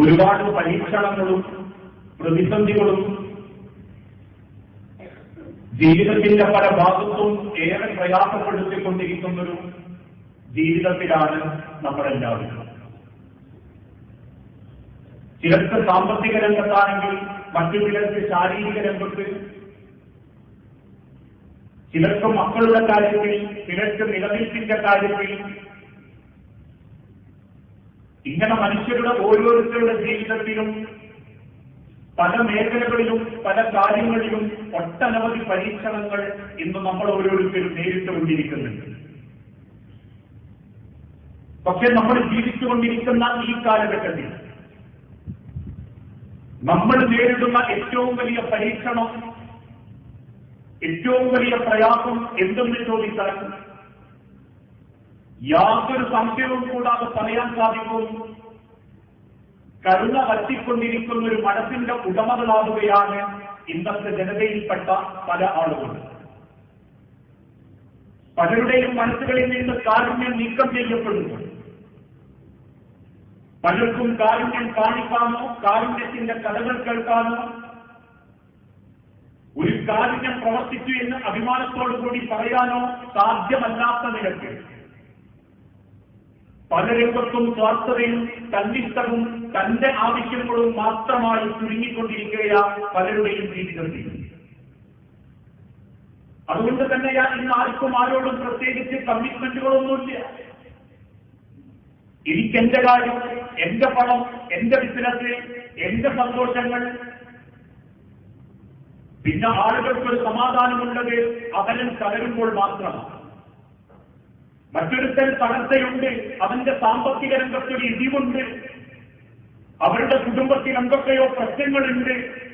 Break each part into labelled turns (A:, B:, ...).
A: ഒരുപാട് പരീക്ഷണങ്ങളും പ്രതിസന്ധികളും ജീവിതത്തിന്റെ പല ഭാഗത്തും ഏറെ പ്രയാസപ്പെടുത്തിക്കൊണ്ടിരിക്കുന്നൊരു ജീവിതത്തിലാണ് നമ്മളെല്ലാവരും. ചിലർക്ക് സാമ്പത്തിക രംഗത്താണെങ്കിൽ മറ്റു ചിലർക്ക് ശാരീരിക രംഗത്ത്. ചിലർക്ക് മക്കളുടെ കാര്യത്തിൽ ചിലർക്ക് നിലനിൽപ്പിന്റെ കാര്യത്തിൽ ഇങ്ങനെ മനുഷ്യരുടെ ഓരോരുത്തരുടെ ജീവിതത്തിലും പല മേഖലകളിലും പല കാര്യങ്ങളിലും ഒട്ടനവധി പരീക്ഷണങ്ങൾ ഇന്ന് നമ്മൾ ഓരോരുത്തരും നേരിട്ടുകൊണ്ടിരിക്കുന്നുണ്ട്. പക്ഷെ നമ്മൾ ജീവിച്ചുകൊണ്ടിരിക്കുന്ന ഈ കാലഘട്ടത്തിൽ നമ്മൾ നേരിടുന്ന ഏറ്റവും വലിയ പരീക്ഷണം ഏറ്റവും വലിയ പ്രയാസം എന്തെന്ന് ചോദിച്ചാൽ യാതൊരു സംശയവും കൂടാതെ പറയാൻ സാധിക്കും. കരുണ വറ്റിക്കൊണ്ടിരിക്കുന്ന ഒരു മനസ്സിന്റെ ഉടമകളാവുകയാണ് ഇന്നത്തെ ജനതയിൽപ്പെട്ട പല ആളുകളും പലരുടെയും മനസ്സുകളിൽ നിന്ന് കാരുണ്യം നീക്കം ചെയ്യപ്പെടുന്നു. പലർക്കും കാരുണ്യം കാണിക്കാനോ കാരുണ്യത്തിന്റെ കഥകൾ കേൾക്കാനോ ഒരു കാരുണ്യം പ്രവർത്തിച്ചു എന്ന് അഭിമാനത്തോടു കൂടി പറയാനോ സാധ്യമല്ലാത്ത നിലയ്ക്ക് പല രംഗത്തും സ്വാർത്ഥതയും തന്നിഷ്ടവും തന്റെ ആവശ്യങ്ങളും മാത്രമായി ചുരുങ്ങിക്കൊണ്ടിരിക്കുകയാണ് പലരുടെയും ജീവിതം അതുകൊണ്ട് തന്നെയാ ഇന്ന് ആർക്കും ആരോടും പ്രത്യേകിച്ച് കമ്മിറ്റ്മെന്റുകളൊന്നുമില്ല എനിക്കെന്റെ കാര്യം എന്റെ പണം എന്റെ ബിസിനസ് എന്റെ സന്തോഷങ്ങൾ. പിന്നെ ആളുകൾക്കൊരു സമാധാനമുള്ളത് അവനും കലരുമ്പോൾ മാത്രമാണ്. മറ്റൊരുത്തൻ തളർച്ചയുണ്ട് അവന്റെ സാമ്പത്തിക രംഗത്തൊരു ഇടിവുണ്ട് അവരുടെ കുടുംബത്തിൽ എന്തൊക്കെയോ പ്രശ്നങ്ങളുണ്ട്.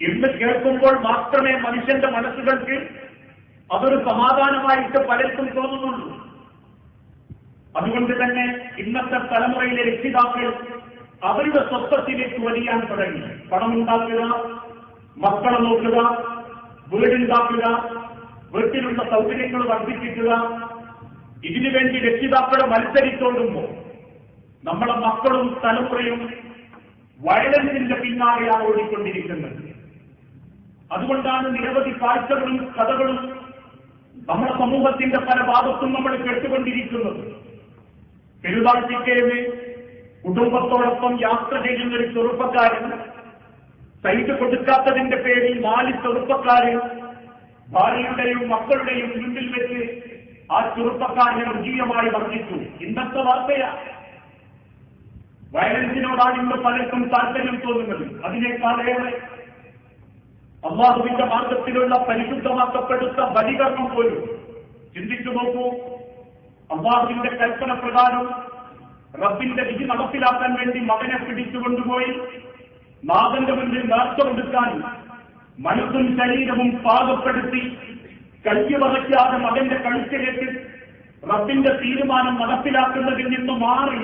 A: എന്ന് കേൾക്കുമ്പോൾ മാത്രമേ മനുഷ്യന്റെ മനസ്സുകൾക്ക് അതൊരു സമാധാനമായിട്ട് പലർക്കും തോന്നുന്നുള്ളൂ. അതുകൊണ്ട് തന്നെ ഇന്നത്തെ തലമുറയിലെ രക്ഷിതാക്കൾ അവരുടെ സ്വത്വത്തിലേക്ക് വലിയാൻ തുടങ്ങി. പണമുണ്ടാക്കുക മക്കളെ നോക്കുക വീടുണ്ടാക്കുക വീട്ടിലുള്ള സൗകര്യങ്ങൾ വർദ്ധിപ്പിക്കുക ഇതിനുവേണ്ടി രക്ഷിതാക്കളെ മത്സരിച്ചോടുമ്പോൾ നമ്മളെ മക്കളും തലമുറയും വയലൻസിന്റെ പിന്നാലെയാണ് ഓടിക്കൊണ്ടിരിക്കുന്നത്. അതുകൊണ്ടാണ് നിരവധി കാഴ്ചകളും കഥകളും നമ്മുടെ സമൂഹത്തിന്റെ പല ഭാഗത്തും നമ്മൾ കേട്ടുകൊണ്ടിരിക്കുന്നത്. പെരുതാഴ്ചയ്ക്കേവ് കുടുംബത്തോടൊപ്പം യാത്ര ചെയ്യുന്ന ഒരു ചെറുപ്പക്കാരൻ സൈറ്റ് കൊടുക്കാത്തതിന്റെ പേരിൽ നാല് ചെറുപ്പക്കാരൻ ഭാര്യയുടെയും മക്കളുടെയും മുന്നിൽ വെച്ച് ആ ചെറുപ്പക്കാർ നിർജീവമായി വർദ്ധിച്ചു ഇന്നത്തെ വാർത്തയാണ് വയലൻസിനോടാണ് ഇന്ന് പലർക്കും താല്പര്യം തോന്നുന്നത്. അതിനേക്കാളേറെ അള്ളാഹുവിന്റെ മാർഗത്തിലുള്ള പരിശുദ്ധമാക്കപ്പെടുത്ത ബലികർമ്മം പോലും. ചിന്തിച്ചു നോക്കൂ. അള്ളാഹുവിന്റെ കൽപ്പന പ്രകാരം റബ്ബിന്റെ വിധി നടപ്പിലാക്കാൻ വേണ്ടി മകനെ പിടിച്ചുകൊണ്ടുപോയി നാഥന്റെ മുന്നിൽ നേർച്ച കൊടുക്കാൻ മനസ്സും ശരീരവും പാകപ്പെടുത്തി. കയ്യ വഹിക്കാതെ മകന്റെ കഴുത്തിലേക്ക് റബ്ബിന്റെ തീരുമാനം നടപ്പിലാക്കുന്നതിൽ നിന്ന് മാറി.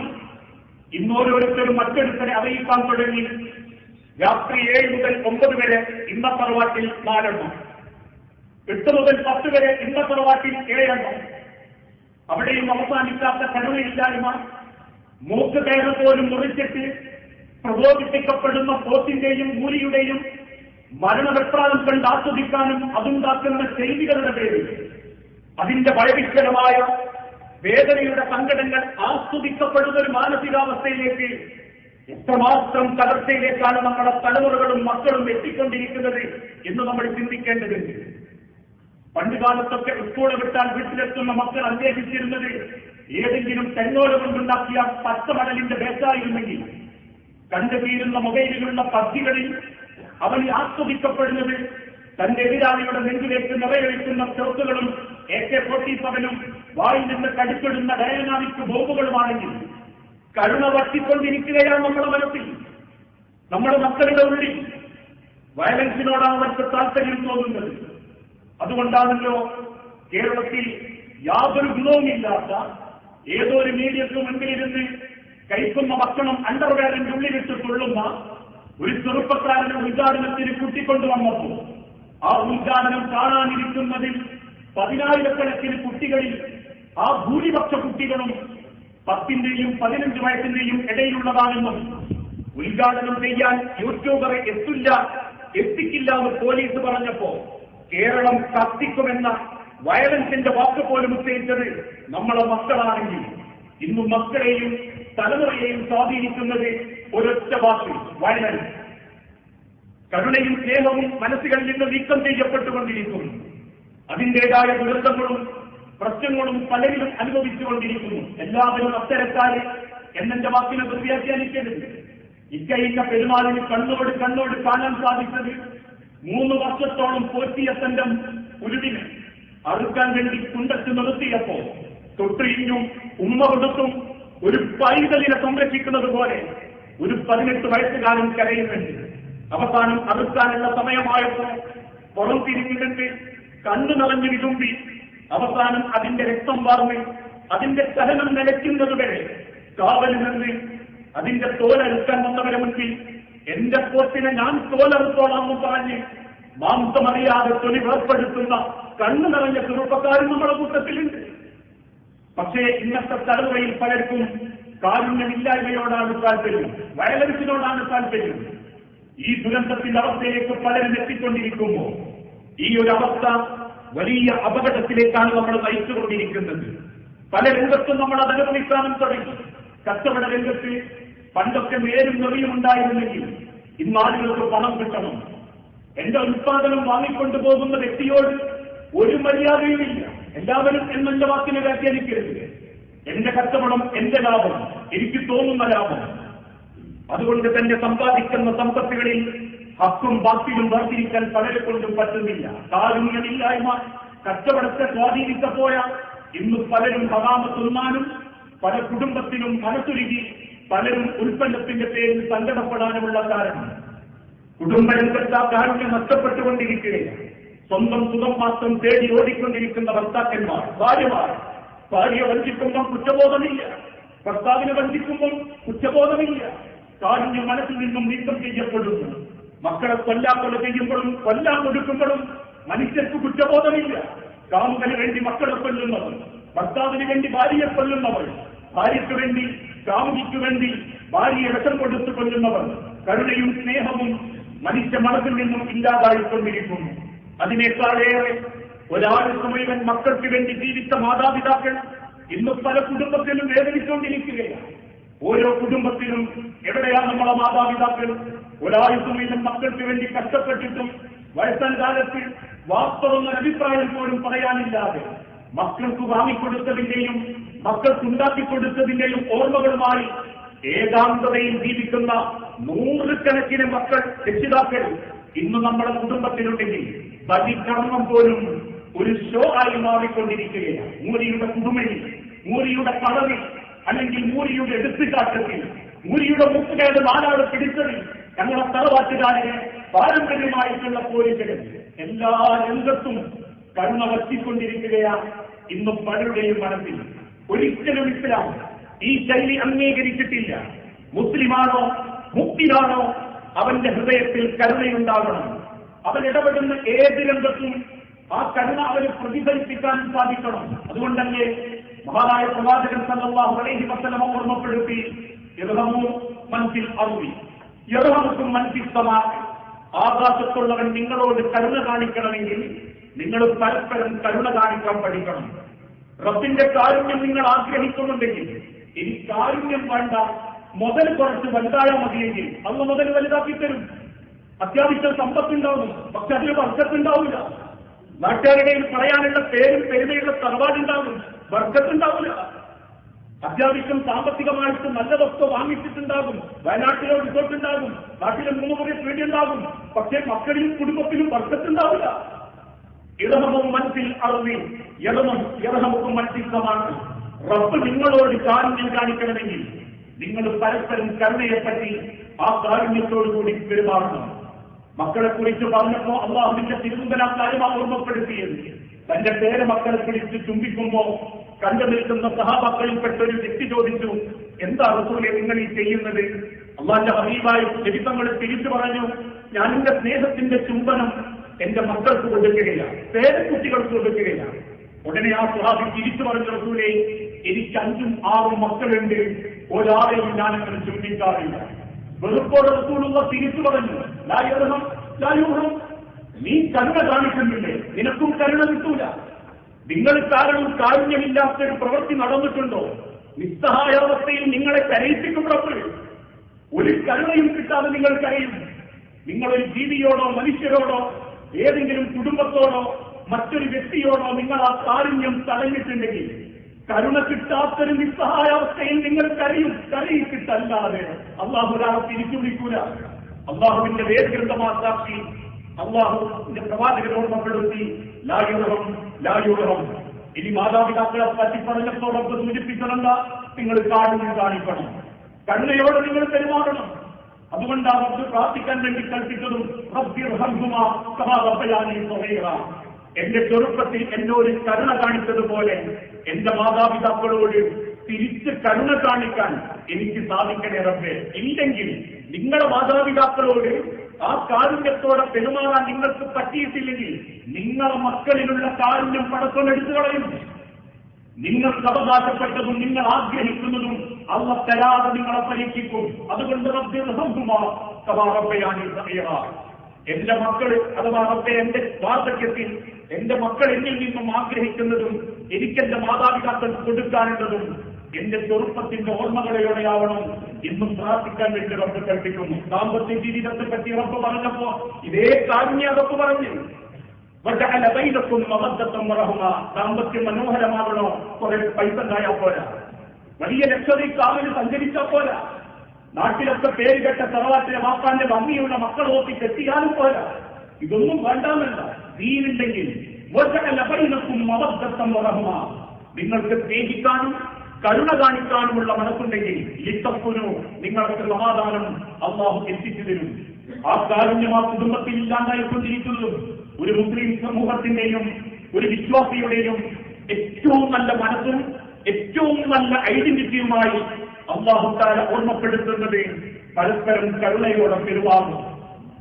A: ഇന്നോരോരുത്തരും മറ്റൊരുത്തരെ അറിയിക്കാൻ തുടങ്ങി. രാത്രി ഏഴ് മുതൽ ഒമ്പത് വരെ ഇന്ന തറവാട്ടിൽ നാലെണ്ണം. എട്ട് മുതൽ പത്ത് വരെ ഇന്ന തറവാട്ടിൽ ഏഴെണ്ണം. അവിടെയും അവസാനിക്കാത്ത കരുണയില്ലായ്മ മൂക്ക് കയറ് പോലും മുറിച്ചിട്ട് പ്രബോധിപ്പിക്കപ്പെടുന്ന പോത്തിന്റെയും മൂലിയുടെയും മരണവെപ്രാളം കണ്ട് ആസ്വദിക്കാനും അതുണ്ടാക്കുന്ന ചെയ്തികളുടെ പേരിൽ അതിന്റെ ഭയവിക്കലമായ വേദനയുടെ സങ്കടങ്ങൾ ആസ്വദിക്കപ്പെടുന്ന ഒരു മാനസികാവസ്ഥയിലേക്ക് എത്രമാത്രം തകർച്ചയിലേക്കാണ് നമ്മുടെ തലമുറകളും മക്കളും എത്തിക്കൊണ്ടിരിക്കുന്നത് എന്ന് നമ്മൾ ചിന്തിക്കേണ്ടതുണ്ട്. പണ്ട് കാലത്തൊക്കെ സ്കൂൾ വിട്ടാൽ വീട്ടിലെത്തുന്ന മക്കൾ അന്വേഷിച്ചിരുന്നത് ഏതെങ്കിലും തെങ്ങോല കൊണ്ടുണ്ടാക്കിയ പച്ചമടലിന്റെ ബേസായിരുന്നെങ്കിൽ കണ്ടുതീരുന്ന മൊബൈലിലുള്ള പദ്ധികളിൽ അവൻ ആസ്വദിക്കപ്പെടുന്നത് തന്റെ എതിരാളിയുടെ നെഞ്ചിലേക്ക് നിറയൊഴിക്കുന്ന ചെറുത്തുകളും എ കെ ഫോർട്ടി സെവനും വായിൽ നിന്ന് കടിച്ചിടുന്ന ഡയനാമിക് ബോംബുകളുമാണെങ്കിൽ കരുണ വട്ടിക്കൊണ്ടിരിക്കുകയാണ് നമ്മുടെ മനസ്സിൽ. നമ്മുടെ മക്കളുടെ ഉള്ളിൽ വയലൻസിനോടാണ് അവർക്ക് താല്പര്യം തോന്നുന്നത്. അതുകൊണ്ടാണല്ലോ കേരളത്തിൽ യാതൊരു ഗുണവുമില്ലാത്ത ഏതോ ഒരു മീഡിയക്ക് മുൻപിലിരുന്ന് കഴിക്കുന്ന ഭക്ഷണം അണ്ടർവെയറിന്റെ ഉള്ളിലിട്ട് തുള്ളുന്ന ഒരു ചെറുപ്പക്കാരനെ ഉദ്ഘാടനത്തിന് കൂട്ടിക്കൊണ്ടുവന്നപ്പോൾ ആ ഉദ്ഘാടനം കാണാനിരിക്കുന്നതിൽ പതിനായിരക്കണക്കിന് കുട്ടികളിൽ ആ ഭൂരിപക്ഷ കുട്ടികളും പത്തിന്റെയും പതിനഞ്ച് വയസ്സിന്റെയും ഇടയിലുള്ളതാണെന്നും ഉദ്ഘാടനം ചെയ്യാൻ യൂട്യൂബറെ എത്തില്ല എത്തിക്കില്ല എന്ന് പോലീസ് പറഞ്ഞപ്പോ കേരളം കത്തിക്കുമെന്ന വയലൻസിന്റെ വാക്ക് പോലും ഉച്ചയിച്ചത് നമ്മളെ മക്കളാണെങ്കിൽ. ഇന്നും മക്കളെയും തലമുറയെയും സ്വാധീനിക്കുന്നത് ഒരൊറ്റ വാക്ക് വാണിമൻ കരുണയും സ്നേഹവും മനസ്സുകളിൽ നിന്ന് നീക്കം ചെയ്യപ്പെട്ടുകൊണ്ടിരിക്കുന്നു. അതിന്റേതായ ദുരന്തങ്ങളും പ്രശ്നങ്ങളും പലരിലും അനുഭവിച്ചുകൊണ്ടിരിക്കുന്നു. എല്ലാവരും അത്തരക്കാര് എന്നെന്റെ വാക്കിനെ ദുർവ്യാഖ്യാനിക്കരുത് ഇക്കയില്ല പെരുമാളിന് കണ്ണോട് കണ്ണോട് കാണാൻ സാധിച്ചത് മൂന്ന് വർഷത്തോളം പോറ്റിയ തന്റെ ഉരുവിനെ അറുക്കാൻ വേണ്ടി കുണ്ടച്ച് നിർത്തിയപ്പോ തൊട്ടിരിഞ്ഞും ഉമ്മ കൊടുത്തും ഒരു പൈതലിനെ സംരക്ഷിക്കുന്നത് പോലെ ഒരു പതിനെട്ട് വയസ്സുകാരൻ കരയുന്നുണ്ട്. അവസാനം അറുക്കാനുള്ള സമയമായപ്പോ പുറം തിരിഞ്ഞിട്ടുണ്ട് കണ്ണു നിറഞ്ഞു വിതുമ്പി അവസാനം അതിന്റെ രക്തം വാർന്ന് അതിന്റെ സഹനം നിലയ്ക്കുന്നത് വരെ കാവലിൽ നിന്ന് അതിന്റെ തോലറുക്കാൻ വന്നവരെ മുൻപിൽ എന്റെ പോത്തിനെ ഞാൻ തോലറുത്തോളാമെന്ന് പറഞ്ഞ് മാംസമറിയാതെ തൊലി വേർപ്പെടുത്തുന്ന കണ്ണു നിറഞ്ഞ ചെറുപ്പക്കാരും നമ്മുടെ കൂട്ടത്തിലുണ്ട്. പക്ഷേ ഇന്നത്തെ തലമുറയിൽ പലർക്കും കാരുണ്യമില്ലായ്മയോടാണ് താല്പര്യം വയലൻസിനോടാണ് താല്പര്യം. ഈ ദുരന്തത്തിന്റെ അവസ്ഥയിലേക്ക് പലരും എത്തിക്കൊണ്ടിരിക്കുമ്പോൾ ഈ ഒരു അവസ്ഥ വലിയ അപകടത്തിലേക്കാണ് നമ്മൾ നയിച്ചുകൊണ്ടിരിക്കുന്നത്. പല രംഗത്തും നമ്മൾ അതനുഭവിക്കാനും തുടങ്ങി. കച്ചവട രംഗത്ത് പണ്ടൊക്കെ നേരും നെറിയും ഉണ്ടായിരുന്നെങ്കിൽ ഇന്ന് ആളുകൾക്ക് പണം കിട്ടണം. എന്റെ ഉത്പാദനം വാങ്ങിക്കൊണ്ടു പോകുന്ന വ്യക്തിയോട് ഒരു മര്യാദയുമില്ല. എല്ലാവരും എന്നെ വാക്കിനെ വ്യാഖ്യാനിക്കരുത്. എന്റെ കച്ചവടം എന്റെ ലാഭം എനിക്ക് തോന്നുന്ന ലാഭം. അതുകൊണ്ട് തന്നെ സമ്പാദിക്കുന്ന സമ്പത്തുകളിൽ ഹക്കും ബാക്കിയും വേർതിരിക്കാൻ പലരെ കൊണ്ടും പറ്റുന്നില്ല. കാരുണ്യമില്ലായ്മ കച്ചവടത്തെ സ്വാധീനിച്ചപ്പോയ ഇന്ന് പലരും ഹറാമത്തുന്നാനും പല കുടുംബത്തിനും മനസ്സുരുകി പലരും ഉൽപ്പന്നത്തിന്റെ പേരിൽ സങ്കടപ്പെടാനുമുള്ള കാരണം. കുടുംബരംഗത്ത് ആ കാരുണ്യം നഷ്ടപ്പെട്ടുകൊണ്ടിരിക്കുകയാണ്. സ്വന്തം സുഖം മാത്രം തേടി ഓടിക്കൊണ്ടിരിക്കുന്ന ഭർത്താക്കന്മാർ ഭാര്യമാർ ഭാര്യ വഞ്ചിക്കുമ്പം കുറ്റബോധമില്ല. ഭർത്താവിനെ വഞ്ചിക്കുമ്പം കുറ്റബോധമില്ല. കാരുണ്യം മനസ്സിൽ നിന്നും നീക്കം ചെയ്യപ്പെടുന്നു. മക്കളെ കൊല്ലാക്കൊല ചെയ്യുമ്പോഴും കൊല്ലാൻ കൊടുക്കുമ്പോഴും മനുഷ്യർക്ക് കുറ്റബോധമില്ല. കാമുകന് വേണ്ടി മക്കളെ കൊല്ലുന്നവർ ഭർത്താവിന് വേണ്ടി ഭാര്യയെ കൊല്ലുന്നവർ ഭാര്യയ്ക്ക് വേണ്ടി കാമുകിക്ക് വേണ്ടി ഭാര്യയെ വിഷം കൊടുത്തു കൊല്ലുന്നവർ കരുണയും സ്നേഹവും മനുഷ്യ മനസ്സിൽ നിന്നും ഇല്ലാതായിക്കൊണ്ടിരിക്കുന്നു. അതിനേക്കാളേറെ ഒരാൾക്ക് മുഴുവൻ മക്കൾക്ക് വേണ്ടി ജീവിച്ച മാതാപിതാക്കൾ ഇന്ന് പല കുടുംബത്തിലും വേദനിച്ചുകൊണ്ടിരിക്കുകയാണ്. ഓരോ കുടുംബത്തിലും എവിടെയാണ് നമ്മളെ മാതാപിതാക്കൾ? ഒരാൾക്ക് മക്കൾക്ക് വേണ്ടി കഷ്ടപ്പെട്ടിട്ടും വയസ്സാൻ കാലത്ത് വാസ്തവം അഭിപ്രായം പോലും പറയാനില്ലാതെ മക്കൾക്ക് വാങ്ങിക്കൊടുത്തതിന്റെയും മക്കൾക്ക് ഉണ്ടാക്കിക്കൊടുത്തതിന്റെയും ഓർമ്മകളുമായി ഏകാന്തതയിൽ ജീവിക്കുന്ന നൂറുകണക്കിന് മക്കൾ രക്ഷിതാക്കൾ ഇന്ന് നമ്മുടെ കുടുംബത്തിലുണ്ടെങ്കിൽ ബലികർമ്മം പോലും ഒരു ഷോ ആയി മാറിക്കൊണ്ടിരിക്കുകയാണ്. മൂരിയുടെ കുടുമയിൽ മൂരിയുടെ കളറിൽ അല്ലെങ്കിൽ മൂരിയുടെ എടുത്തുകാട്ടത്തിൽ മൂരിയുടെ മുക്കുകേട് നാലാട് പിടിച്ചതിൽ ഞങ്ങളുടെ തറവാറ്റുകാരെ പാരമ്പര്യമായിട്ടുള്ള പോലീസുകൾ എല്ലാ രംഗത്തും കരുണ വച്ചിക്കൊണ്ടിരിക്കുകയാണ് ഇന്നും പലരുടെയും മനസ്സിൽ ഒരിക്കലും ഇസ്ലാം ഈ ശൈലി അംഗീകരിച്ചിട്ടില്ല. മുസ്ലിമാണോ മുക്തിനാണോ അവന്റെ ഹൃദയത്തിൽ കരുണയുണ്ടാകണം. അവൻ ഇടപെടുന്ന ഏത് രംഗത്തും പ്രതിഫലിപ്പിക്കാൻ സാധിക്കണം. അതുകൊണ്ടല്ലേ മഹാനായ പ്രവാചകൻ സല്ലല്ലാഹു അലൈഹി വസല്ലമ ഓർമ്മപ്പെടുത്തി യഥമോ മനസ്സിൽ അറുവി യഥമുക്കും സമാ. ആകാശത്തുള്ളവൻ നിങ്ങളോട് കരുണ കാണിക്കണമെങ്കിൽ നിങ്ങൾ പരസ്പരം കരുണ കാണിക്കാൻ പഠിക്കണം. റബ്ബിന്റെ കാരുണ്യം നിങ്ങൾ ആഗ്രഹിക്കുന്നുണ്ടെങ്കിൽ ഇനി കാരുണ്യം വേണ്ട. മുതൽ കുറച്ച് വലുതായാൽ മതിയെങ്കിൽ അന്ന് മുതൽ വലുതാക്കി തരും അത്യാവശ്യം സമ്പത്തുണ്ടാവും പക്ഷെ അതിന് വർക്കത്തുണ്ടാവില്ല. നാട്ടുകാരുടെ പറയാനുള്ള പേരും പെരുമയുള്ള തറവാടുണ്ടാവും. വർഗത്തുണ്ടാവില്ല. അത്യാവശ്യം സാമ്പത്തികമായിട്ട് നല്ലതൊക്കെ വാങ്ങിച്ചിട്ടുണ്ടാകും. വയനാട്ടിലെ റിസോർട്ട് ഉണ്ടാകും നാട്ടിലെ മൂന്ന് മുറി വീടുണ്ടാകും പക്ഷേ മക്കളിലും കുടുംബത്തിലും വർഗത്തുണ്ടാവില്ല. ഇടഹമും മനസ്സിൽ അറിവി ഇടമും മനസ്സിൽ മനസ്സിലാണ് റബ്ബ് നിങ്ങളോട് കാരുണ്യം കാണിക്കണമെങ്കിൽ നിങ്ങൾ പരസ്പരം കരുണയെപ്പറ്റി ആ കാരുണ്യത്തോടുകൂടി പെരുമാറണം. മക്കളെ കുറിച്ച് പറഞ്ഞപ്പോ അള്ളാഹുവിന്റെ തിരുവന്തന കാര്യം ഓർമ്മപ്പെടുത്തിയത്. തന്റെ പേര് മക്കളെ പിടിച്ച് ചുംബിക്കുമ്പോ കണ്ടു നിൽക്കുന്ന സഹാബക്കളിൽപ്പെട്ട ഒരു വ്യക്തി ചോദിച്ചു എന്താ റസൂലെ നിങ്ങൾ ഈ ചെയ്യുന്നത്? അള്ളാന്റെ ഹബീബായി ചരിത്രങ്ങൾ തിരിച്ചു പറഞ്ഞു ഞാൻ എന്റെ സ്നേഹത്തിന്റെ ചുംബനം എന്റെ മക്കൾക്ക് കൊടുക്കുകയില്ല പേരക്കുട്ടികൾക്ക് കൊടുക്കുകയില്ല. ഉടനെ ആ സ്വഹാബി തിരിച്ചു പറഞ്ഞ റസൂലെ എനിക്ക് അഞ്ചും ആറും മക്കളുണ്ട്. ഒരാളെയും ഞാൻ ചുംബിക്കാറില്ല. വെറുപ്പോടെ റസൂലുള്ള തിരിച്ചു പറഞ്ഞു ലായുഹം ലായുഹം നീ കരുണ കാണിക്കുന്നില്ലേ? നിനക്കും കരുണ കിട്ടൂല. നിങ്ങൾ കാരണം കാരുണ്യമില്ലാത്ത ഒരു പ്രവൃത്തി നടന്നിട്ടുണ്ടോ? നിസ്സഹായാവസ്ഥയിൽ നിങ്ങളെ കരയിപ്പിക്കും റബ്ബ് ഒരു കരുണയും കിട്ടാതെ നിങ്ങൾ കരയും. നിങ്ങളൊരു ജീവിയോടോ മനുഷ്യരോടോ ഏതെങ്കിലും കുടുംബത്തോടോ മറ്റൊരു വ്യക്തിയോടോ നിങ്ങൾ ആ കാരുണ്യം തടഞ്ഞിട്ടുണ്ടെങ്കിൽ കരുണ കിട്ടാത്തൊരു നിസ്സഹായാവസ്ഥയിൽ നിങ്ങൾ കരയും. കരയിട്ടിട്ടല്ലാതെ അള്ളാഹു ഒരാളെ തിരിച്ചു വിളിക്കൂല അള്ളാഹുവിന്റെ വേദഗ്രന്ഥമാ സാക്ഷി അള്ളാഹുവിന്റെ പ്രവാചകനോട് പങ്കെടുത്തി ലായുഗം ലായുറഹം ഇനി മാതാപിതാക്കളെ പറ്റി സൂചിപ്പിച്ചതെന്താ? നിങ്ങൾ കാണുന്നു കാണിക്കണം. കണ്ണയോട് നിങ്ങൾ പെരുമാറണം. അതുകൊണ്ടാണ് പ്രാർത്ഥിക്കാൻ വേണ്ടി കൽപ്പിച്ചതും. എന്റെ ചെറുപ്പത്തിൽ എന്നോട് കരുണ കാണിച്ചതുപോലെ എന്റെ മാതാപിതാക്കളോട് തിരിച്ച് കരുണ കാണിക്കാൻ എനിക്ക് സാധിക്കണേ റബ്ബേ. ഇല്ലെങ്കിൽ നിങ്ങളുടെ മാതാപിതാക്കളോട് ആ കാരുണ്യത്തോടെ പെരുമാറാൻ നിങ്ങൾക്ക് പറ്റിയിട്ടില്ലെങ്കിൽ നിങ്ങളെ മക്കളിലുള്ള കാരുണ്യം പടക്കം എടുത്തു കളയും. നിങ്ങൾക്ക് അവകാശപ്പെട്ടതും നിങ്ങൾ ആഗ്രഹിക്കുന്നതും അള്ള തരാതെ നിങ്ങളെ പരീക്ഷിക്കും. അതുകൊണ്ട് റബ്ബിയാണ് എന്റെ മക്കൾ അഥവാ അവരുടെ എന്റെ വാർദ്ധക്യത്തിൽ എന്റെ മക്കൾ എന്നിൽ നിന്നും ആഗ്രഹിക്കുന്നതും എനിക്ക് എനിക്കെന്റെ മാതാപിതാക്കൾ കൊടുക്കാനുള്ളതും എന്റെ ചെറുപ്പത്തിന്റെ ഓർമ്മകളെയോടെയാവണം എന്നും പ്രാർത്ഥിക്കാൻ വേണ്ടി റബ്ബ് കൽപ്പിക്കുന്നു. ദാമ്പത്യ ജീവിതത്തെ പറ്റി റബ്ബ് പറഞ്ഞപ്പോ ഇതേ കാരുണ്യ റബ്ബ് പറഞ്ഞു. ദാമ്പത്യം മനോഹരമാകണോ? കുറെ പൈസ ഉണ്ടായാൽ പോരാ. വലിയ ലക്ഷറി കാവിൽ സഞ്ചരിച്ചാൽ പോരാ. നാട്ടിലൊക്കെ പേര് കെട്ട തറവാട്ടിലെ വാപ്പാന്റെ ഭംഗിയുള്ള മക്കൾ നോക്കി തെറ്റിയാലും പോരാ. ഇതൊന്നും വേണ്ടാമല്ല ദീനില്ലെങ്കിൽ വജഅല ബൈനക്കും വറഹുമ. നിങ്ങൾക്ക് സ്നേഹിക്കാനും കരുണ കാണിക്കാനുമുള്ള മനസ്സുണ്ടെങ്കിൽ ഇത്തപ്പുനു നിങ്ങൾക്ക് സമാധാനം അള്ളാഹു എത്തിച്ചു തരും. ആ കാരുണ്യം ആ കുടുംബത്തിൽ ഇല്ലാണ്ടായിക്കൊണ്ടിരിക്കുന്നതും ഒരു മുസ്ലിം സമൂഹത്തിന്റെയും ഒരു വിശ്വാസിയുടെയും ഏറ്റവും നല്ല മനസ്സും ഏറ്റവും നല്ല ഐഡന്റിറ്റിയുമായി അള്ളാഹുത്താര ഓർമ്മപ്പെടുത്തുന്നത് പരസ്പരം കരുണയോടെ പെരുമാറും